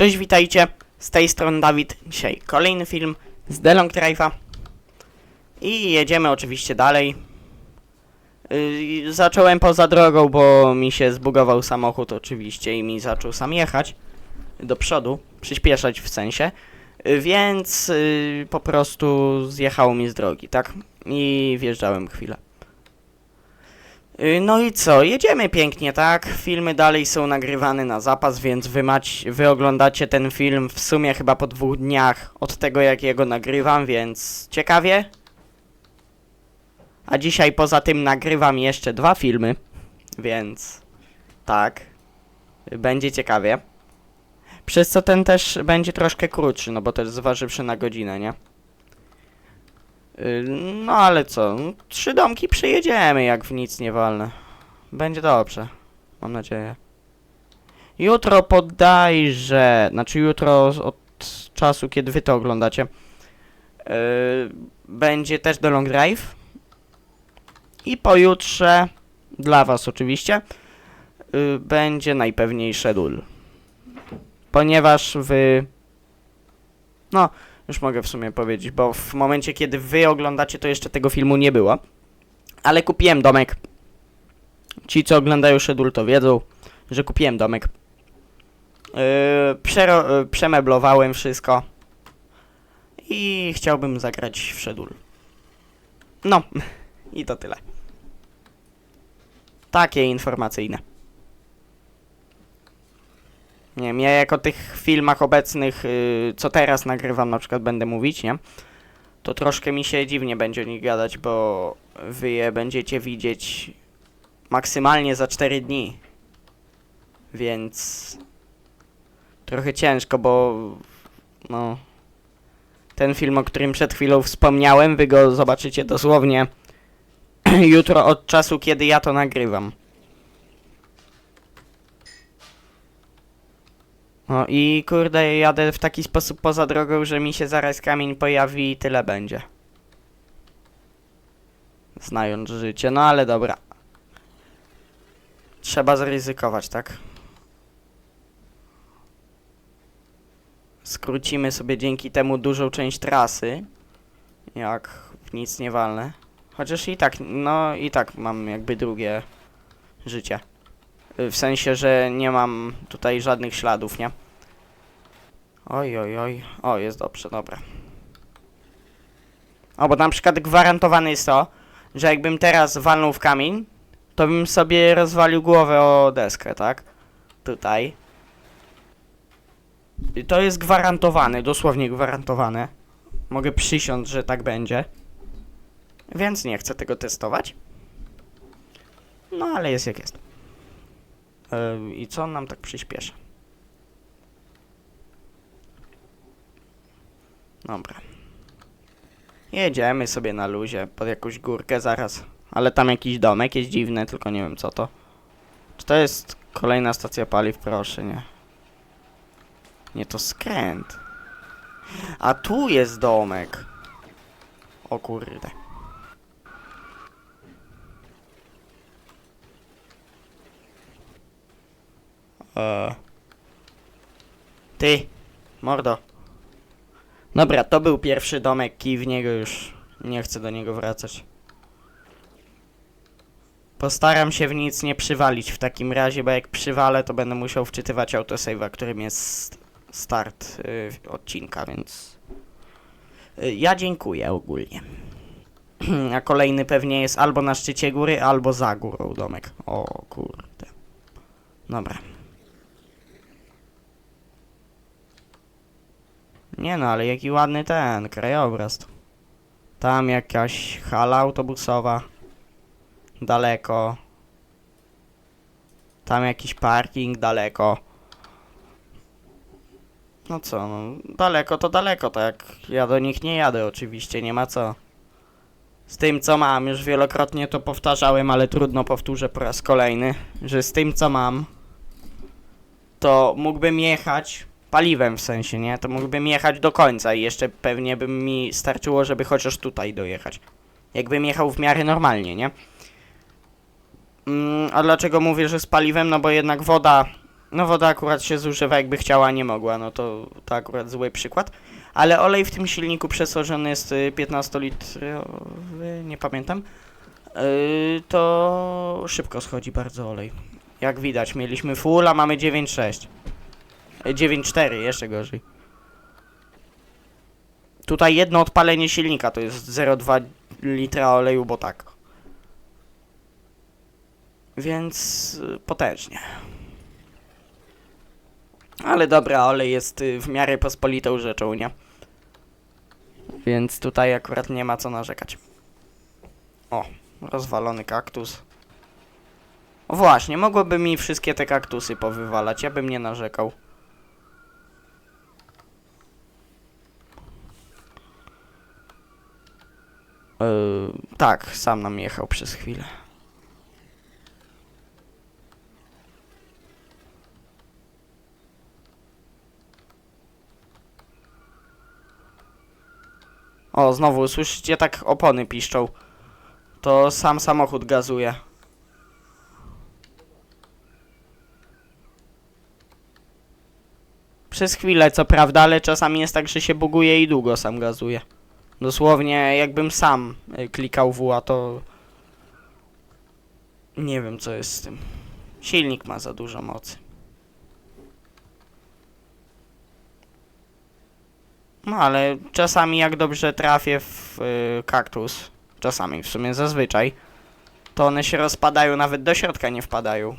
Cześć, witajcie. Z tej strony Dawid. Dzisiaj kolejny film z The Long Drive'a. I jedziemy oczywiście dalej. Yy, zacząłem poza drogą, bo mi się zbugował samochód oczywiście i mi zaczął sam jechać do przodu, przyspieszać w sensie. Yy, więc yy, po prostu zjechało mi z drogi, tak? I wjeżdżałem chwilę. Y, No i co, jedziemy pięknie, tak? Filmy dalej są nagrywane na zapas, więc wy, mać, wy oglądacie ten film w sumie chyba po dwóch dniach od tego, jak jego nagrywam, więc ciekawie. A dzisiaj poza tym nagrywam jeszcze dwa filmy, więc tak, będzie ciekawie. Przez co ten też będzie troszkę krótszy, no bo też zważywszy na godzinę, nie? Y, No ale co, no, trzy domki przyjedziemy, jak w nic nie walnę. Będzie dobrze, mam nadzieję. Jutro podajże, znaczy jutro od czasu, kiedy wy to oglądacie, yy, będzie też The Long Drive. I pojutrze, dla was oczywiście, yy, będzie najpewniej Schedule. Ponieważ wy... No, już mogę w sumie powiedzieć, bo w momencie, kiedy wy oglądacie, to jeszcze tego filmu nie było. Ale kupiłem domek. Ci, co oglądają Schedule, to wiedzą, że kupiłem domek. Yy, yy, przemeblowałem wszystko. I chciałbym zagrać w Schedule. No, i to tyle. Takie informacyjne. Nie wiem, ja jak o tych filmach obecnych, yy, co teraz nagrywam, na przykład będę mówić, nie? To troszkę mi się dziwnie będzie o nich gadać, bo wy je będziecie widzieć maksymalnie za 4 dni. Więc trochę ciężko, bo no ten film, o którym przed chwilą wspomniałem, wy go zobaczycie dosłownie jutro od czasu, kiedy ja to nagrywam. No i kurde, jadę w taki sposób poza drogą, że mi się zaraz kamień pojawi i tyle będzie. Znając życie, no ale dobra. Trzeba zaryzykować, tak? Skrócimy sobie dzięki temu dużą część trasy. Jak w nic nie walnę. Chociaż i tak, no i tak mam jakby drugie życie. W sensie, że nie mam tutaj żadnych śladów, nie? Oj, oj, oj. O, jest dobrze, dobra. O, bo na przykład gwarantowane jest to, że jakbym teraz walnął w kamień, to bym sobie rozwalił głowę o deskę, tak? Tutaj. I to jest gwarantowane, dosłownie gwarantowane. Mogę przysiąc, że tak będzie. Więc nie chcę tego testować. No, ale jest jak jest. I co on nam tak przyspiesza? Dobra. Jedziemy sobie na luzie pod jakąś górkę zaraz. Ale tam jakiś domek jest dziwny, tylko nie wiem co to. Czy to jest kolejna stacja paliw? Proszę, nie. Nie, to skręt. A tu jest domek. O kurde. Eee. Ty, mordo. Dobra, to był pierwszy domek i w niego już nie chcę do niego wracać. Postaram się w nic nie przywalić w takim razie, bo jak przywalę, to będę musiał wczytywać autosave'a, którym jest start y, odcinka, więc... Y, ja dziękuję ogólnie. A kolejny pewnie jest albo na szczycie góry, albo za górą domek. O kurde. Dobra. Nie no, ale jaki ładny ten krajobraz. Tam jakaś hala autobusowa. Daleko. Tam jakiś parking daleko. No co, no daleko to daleko, tak ja do nich nie jadę oczywiście, nie ma co. Z tym co mam, już wielokrotnie to powtarzałem, ale trudno powtórzę po raz kolejny, że z tym co mam, to mógłbym jechać paliwem w sensie, nie? To mógłbym jechać do końca i jeszcze pewnie by mi starczyło, żeby chociaż tutaj dojechać. Jakbym jechał w miarę normalnie, nie? Mm, a dlaczego mówię, że z paliwem? No bo jednak woda No woda akurat się zużywa jakby chciała, nie mogła, no to, to akurat zły przykład. Ale olej w tym silniku przesorżony jest y, 15-litrowy, nie pamiętam. Yy, to szybko schodzi bardzo olej. Jak widać, mieliśmy full, a mamy 9,6. Y, 9,4, jeszcze gorzej. Tutaj jedno odpalenie silnika to jest 0,2 litra oleju, bo tak. Więc y, potężnie. Ale dobra, olej jest y, w miarę pospolitą rzeczą, nie? Więc tutaj akurat nie ma co narzekać. O, rozwalony kaktus. Właśnie, mogłoby mi wszystkie te kaktusy powywalać, ja bym nie narzekał. Yy, tak, sam nam jechał przez chwilę. O, znowu, słyszycie tak opony piszczą. To sam samochód gazuje. Przez chwilę, co prawda, ale czasami jest tak, że się buguje i długo sam gazuje. Dosłownie, jakbym sam y, klikał W, a to... Nie wiem, co jest z tym. Silnik ma za dużo mocy. No ale czasami jak dobrze trafię w y, kaktus, czasami w sumie zazwyczaj, to one się rozpadają, nawet do środka nie wpadają.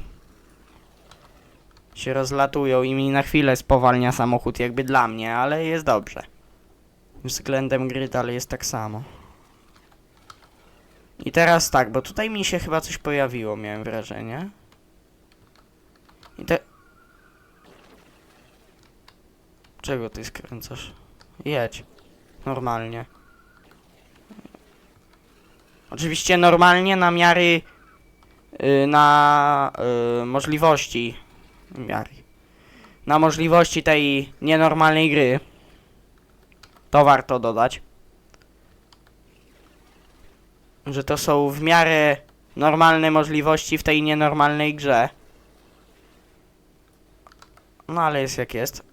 Się rozlatują i mi na chwilę spowalnia samochód jakby dla mnie, ale jest dobrze. Względem gry dalej jest tak samo. I teraz tak, bo tutaj mi się chyba coś pojawiło, miałem wrażenie. I te... Czego ty skręcasz? Jedź. Normalnie. Oczywiście normalnie na miary y, na y, możliwości miary. Na możliwości tej nienormalnej gry. To warto dodać. Że to są w miarę normalne możliwości w tej nienormalnej grze. No ale jest jak jest.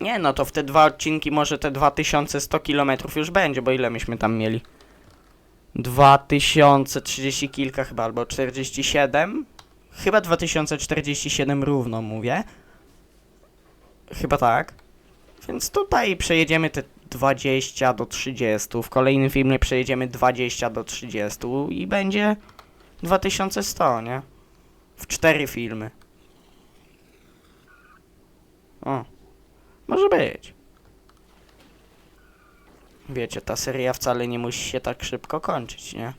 Nie, no to w te dwa odcinki może te 2100 km już będzie, bo ile myśmy tam mieli? 2030 kilka chyba, albo 47? Chyba 2047 równo mówię. Chyba tak. Więc tutaj przejedziemy te 20 do 30. W kolejnym filmie przejedziemy 20 do 30 i będzie 2100, nie? W cztery filmy. O. Może być. Wiecie, ta seria wcale nie musi się tak szybko kończyć, nie?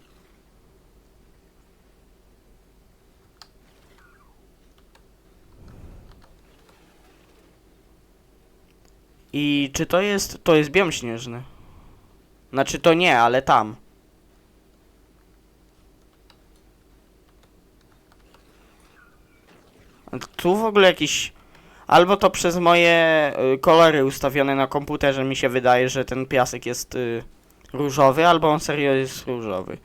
I czy to jest... To jest biom śnieżny. Znaczy to nie, ale tam. Tu w ogóle jakiś... Albo to przez moje y, kolory ustawione na komputerze mi się wydaje, że ten piasek jest y, różowy, albo on serio jest różowy.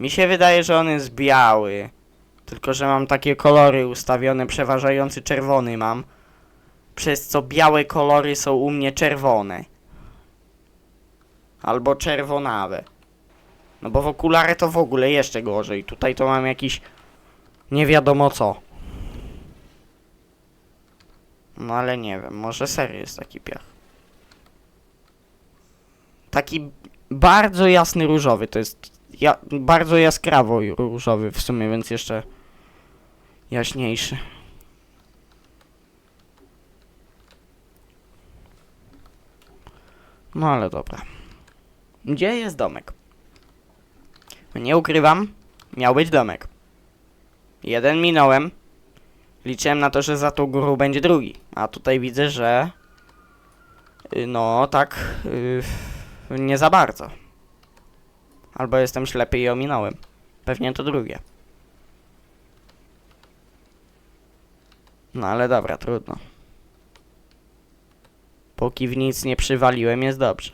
Mi się wydaje, że on jest biały. Tylko, że mam takie kolory ustawione, przeważający czerwony mam. Przez co białe kolory są u mnie czerwone. Albo czerwonawe. No bo w okulary to w ogóle jeszcze gorzej. Tutaj to mam jakiś... Nie wiadomo co. No ale nie wiem, może serio jest taki piach. Taki bardzo jasny różowy, to jest ja, bardzo jaskrawo różowy w sumie, więc jeszcze jaśniejszy. No ale dobra. Gdzie jest domek? Nie ukrywam, miał być domek. Jeden minąłem. Liczyłem na to, że za tą górą będzie drugi. A tutaj widzę, że... y, No, tak... y, Nie za bardzo. Albo jestem ślepy i ominąłem. Pewnie to drugie. No ale dobra, trudno. Póki w nic nie przywaliłem, jest dobrze.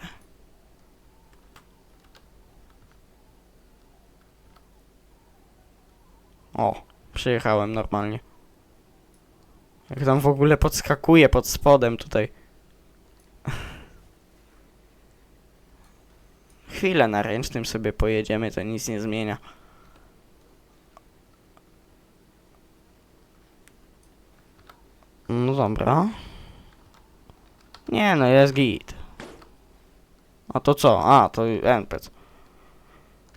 O, Przyjechałem normalnie. Jak tam w ogóle podskakuje pod spodem tutaj. Chwilę na ręcznym sobie pojedziemy, to nic nie zmienia. No dobra. Nie no, jest git. A to co? A, to NPC.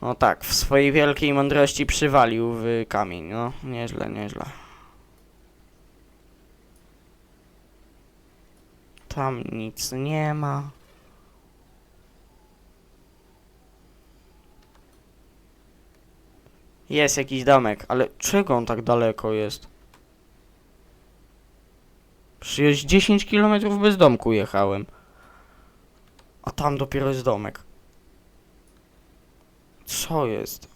No tak, w swojej wielkiej mądrości przywalił w kamień, no. Nieźle, nieźle. Tam nic nie ma. Jest jakiś domek, ale czego on tak daleko jest? Przecież 10 km bez domku jechałem. A tam dopiero jest domek. Co jest?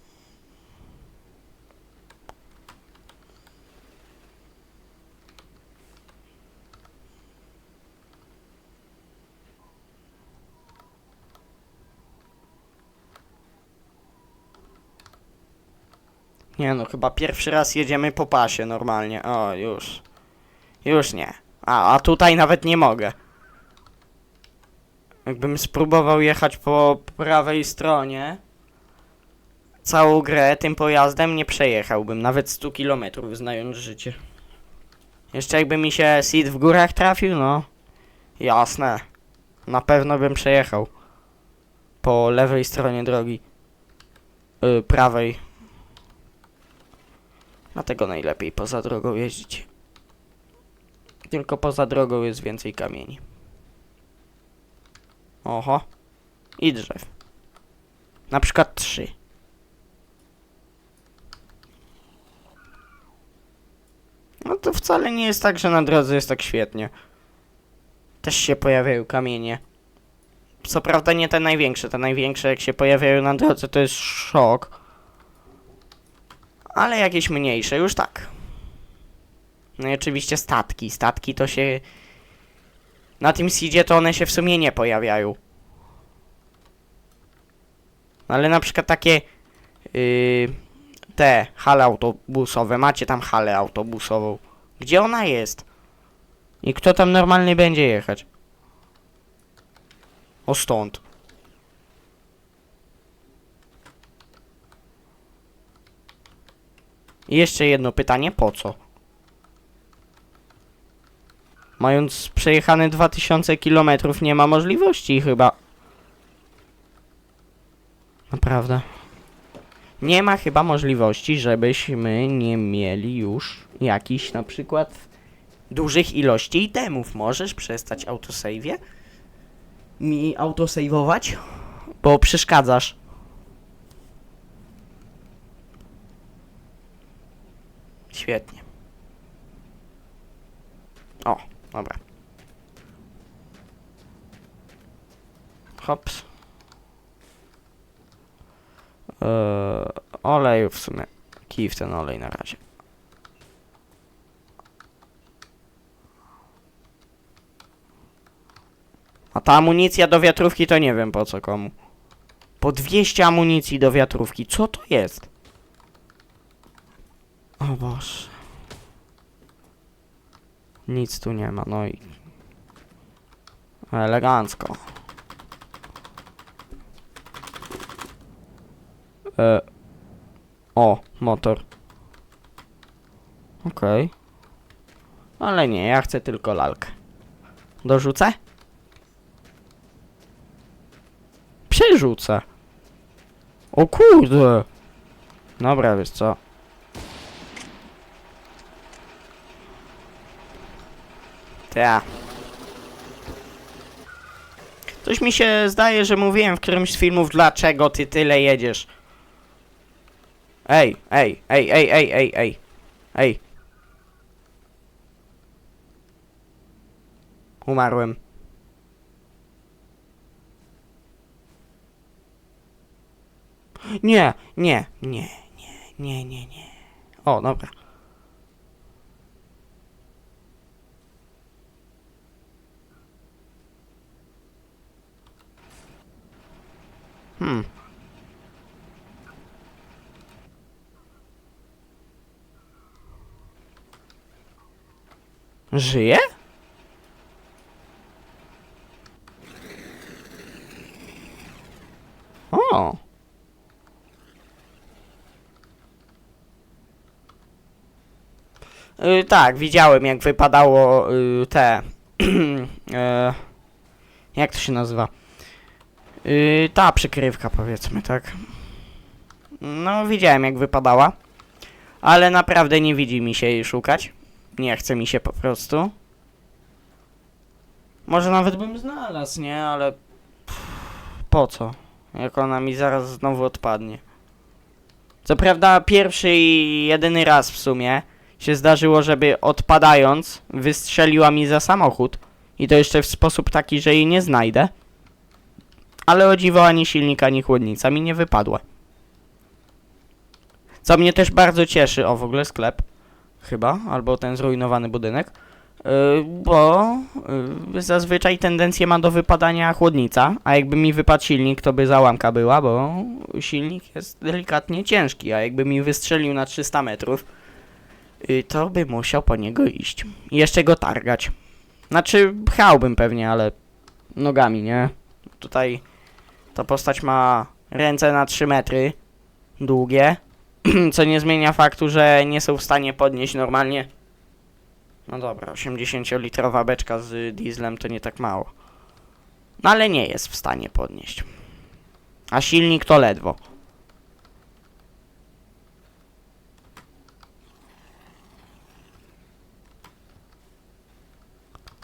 Nie no, chyba pierwszy raz jedziemy po pasie normalnie. O, już. Już nie. A, a tutaj nawet nie mogę. Jakbym spróbował jechać po prawej stronie całą grę tym pojazdem nie przejechałbym, nawet 100 km znając życie. Jeszcze jakby mi się seed w górach trafił, no jasne. Na pewno bym przejechał. Po lewej stronie drogi. Yy, prawej. Dlatego najlepiej poza drogą jeździć. Tylko poza drogą jest więcej kamieni. Oho. I drzew. Na przykład trzy. No to wcale nie jest tak, że na drodze jest tak świetnie. Też się pojawiają kamienie. Co prawda nie te największe. Te największe jak się pojawiają na drodze to jest szok. Ale jakieś mniejsze już tak. No i oczywiście statki. Statki to się... Na tym seedzie to one się w sumie nie pojawiają. No ale na przykład takie... Yy, te hale autobusowe. Macie tam halę autobusową. Gdzie ona jest? I kto tam normalnie będzie jechać? O stąd. I jeszcze jedno pytanie, po co? Mając przejechane 2000 km nie ma możliwości chyba. Naprawdę. Nie ma chyba możliwości, żebyśmy nie mieli już jakichś na przykład dużych ilości itemów. Możesz przestać autosave'ie? Mi autosave'ować? Bo przeszkadzasz. Świetnie. O, dobra. Hops. Eee, olej w sumie. Kij w ten olej na razie. A ta amunicja do wiatrówki to nie wiem po co komu. Po 200 amunicji do wiatrówki. Co to jest? O Boże. Nic tu nie ma, no i... Elegancko. E... O, motor. Okej. Ale nie, ja chcę tylko lalkę. Dorzucę? Przerzucę. O kurde. Dobra, wiesz co? Ta. Coś mi się zdaje, że mówiłem w którymś z filmów, dlaczego ty tyle jedziesz. Ej, ej, ej, ej, ej, ej, ej. Ej. Umarłem. Nie, nie, nie, nie, nie, nie, nie. O, dobra. Hmm. Żyje? O! Y, tak, widziałem jak wypadało y, te. e, jak to się nazywa? Y, ta przykrywka, powiedzmy, tak. No, widziałem jak wypadała. Ale naprawdę nie widzi mi się jej szukać. Nie chce mi się po prostu. Może nawet bym znalazł, nie? Ale po co? Jak ona mi zaraz znowu odpadnie. Co prawda pierwszy i jedyny raz w sumie się zdarzyło, żeby odpadając wystrzeliła mi za samochód. I to jeszcze w sposób taki, że jej nie znajdę. Ale o dziwo ani silnik, ani chłodnica mi nie wypadła. Co mnie też bardzo cieszy, o w ogóle sklep, chyba, albo ten zrujnowany budynek, yy, bo yy, zazwyczaj tendencję ma do wypadania chłodnica, a jakby mi wypadł silnik, to by załamka była, bo silnik jest delikatnie ciężki, a jakby mi wystrzelił na 300 metrów, yy, to by musiał po niego iść. I jeszcze go targać. Znaczy, pchałbym pewnie, ale nogami, nie? Tutaj ta postać ma ręce na 3 metry, długie, co nie zmienia faktu, że nie są w stanie podnieść normalnie. No dobra, 80-litrowa beczka z dieslem to nie tak mało. No ale nie jest w stanie podnieść. A silnik to ledwo.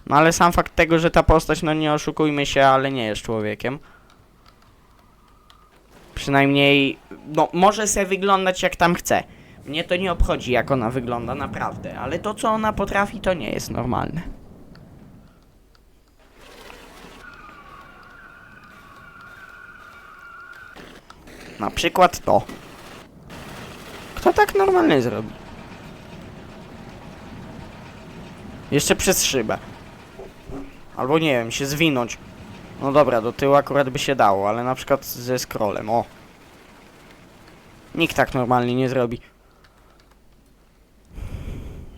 No ale sam fakt tego, że ta postać, no nie oszukujmy się, ale nie jest człowiekiem. Przynajmniej, no, może se wyglądać jak tam chce. Mnie to nie obchodzi, jak ona wygląda, naprawdę. Ale to, co ona potrafi, to nie jest normalne. Na przykład to. Kto tak normalnie zrobi? Jeszcze przez szybę. Albo nie wiem, się zwinąć. No dobra, do tyłu akurat by się dało, ale na przykład ze scrollem, o. Nikt tak normalnie nie zrobi.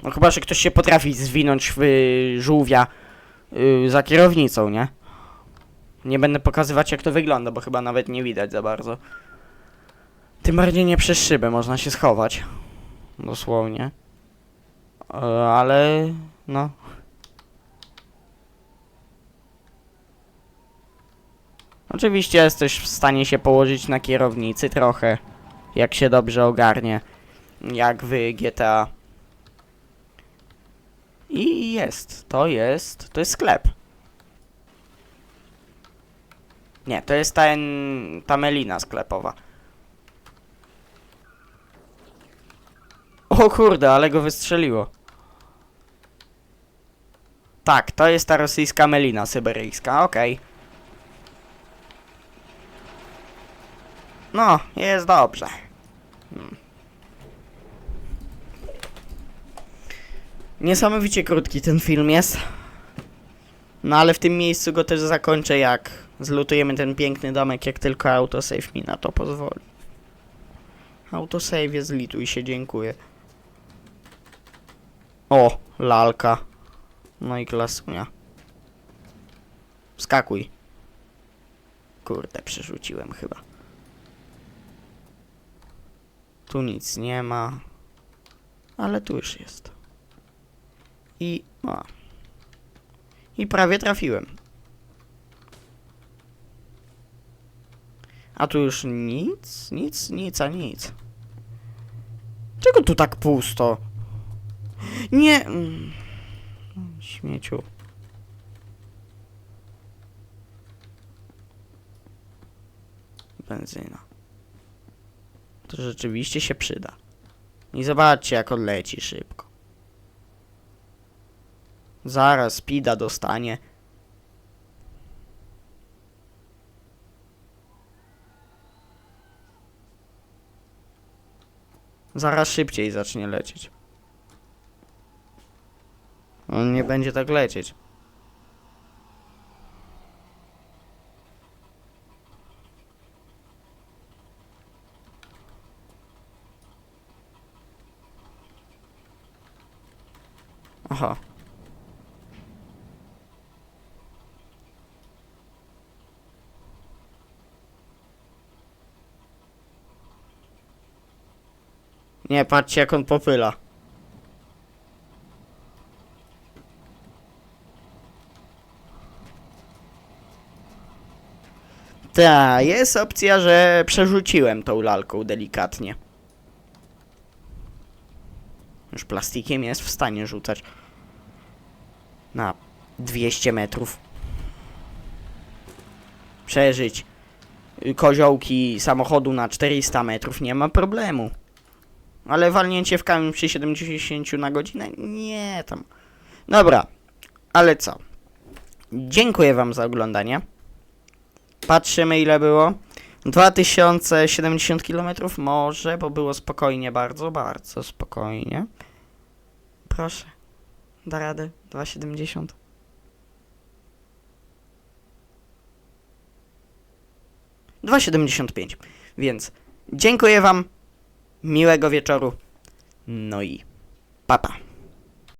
No chyba, że ktoś się potrafi zwinąć w y, żółwia y, za kierownicą, nie? Nie będę pokazywać jak to wygląda, bo chyba nawet nie widać za bardzo. Tym bardziej nie przez szybę można się schować. Dosłownie. E, ale... no... Oczywiście jesteś w stanie się położyć na kierownicy trochę, jak się dobrze ogarnie, jak w GTA. I jest, to jest, to jest sklep. Nie, to jest ten, ta melina sklepowa. O kurde, ale go wystrzeliło. Tak, to jest ta rosyjska melina syberyjska, okej. No, jest dobrze. Hmm. Niesamowicie krótki ten film jest. No ale w tym miejscu go też zakończę jak zlutujemy ten piękny domek, jak tylko autosave mi na to pozwoli. Autosave zlituj się, dziękuję. O, lalka. No i klasunia. Skakuj. Kurde, przerzuciłem chyba. Tu nic nie ma. Ale tu już jest. I... O. I prawie trafiłem. A tu już nic, nic, nic, a nic. Czego tu tak pusto? Nie... mm, Śmieciu. Benzyna. To rzeczywiście się przyda. I zobaczcie, jak on leci szybko. Zaraz speeda dostanie. Zaraz szybciej zacznie lecieć. On nie będzie tak lecieć. Aha. Nie, patrzcie jak on popyla. Ta, jest opcja, że przerzuciłem tą lalką delikatnie. Już plastikiem jest w stanie rzucać. Na 200 metrów. Przeżyć koziołki samochodu na 400 metrów nie ma problemu. Ale walnięcie w kamień przy 70 na godzinę? Nie, tam. Dobra, ale co? Dziękuję Wam za oglądanie. Patrzymy ile było. 2070 km może, bo było spokojnie, bardzo, bardzo spokojnie. Proszę, da radę, 270. Dwa siedemdziesiąt pięć. Więc dziękuję Wam. Miłego wieczoru. No i papa.